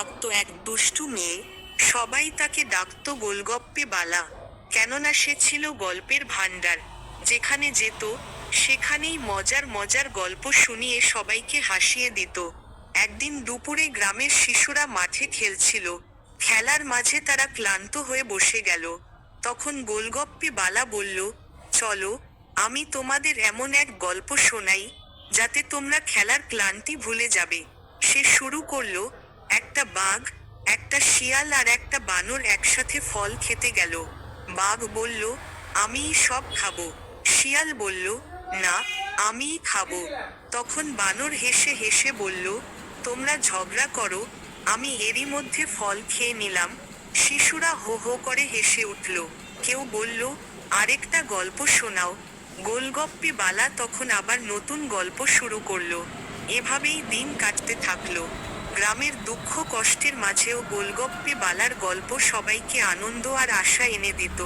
থাকতো এক দুষ্টু মেয়ে, সবাই তাকে ডাকতো গোলগপ্পে বালা। কেননা সে ছিল গল্পের ভাণ্ডার। যেখানে যেত, সেখানেই মজার মজার গল্প শুনিয়ে সবাইকে হাসিয়ে দিত। একদিন দুপুরে গ্রামের শিশুরা মাঠে খেলছিল। খেলার মাঝে তারা ক্লান্ত হয়ে বসে গেল। তখন গোলগপ্পে বালা বলল, চলো, আমি তোমাদের এমন এক গল্প শোনাই, যাতে তোমরা খেলার ক্লান্তি ভুলে যাবে। সে শুরু করল একটা বাঘ, একটা শিয়াল আর একটা বানর একসাথে ফল খেতে গেল। বাঘ বলল, আমিই সব খাব। শিয়াল বলল, না, আমিই খাব। তখন বানর হেসে হেসে বলল, তোমরা ঝগড়া করো, আমি এরই মধ্যে ফল খেয়ে নিলাম। শিশুরা হো হো করে হেসে উঠল। কেউ বলল, আরেকটা গল্প শোনাও। গোলগপ্পে বালা তখন আবার নতুন গল্প শুরু করল। এভাবেই দিন কাটতে থাকল। গ্রামের দুঃখ কষ্টের মাঝেও গোলগপ্পে বালার গল্প সবাইকে আনন্দ আর আশা এনে দিত।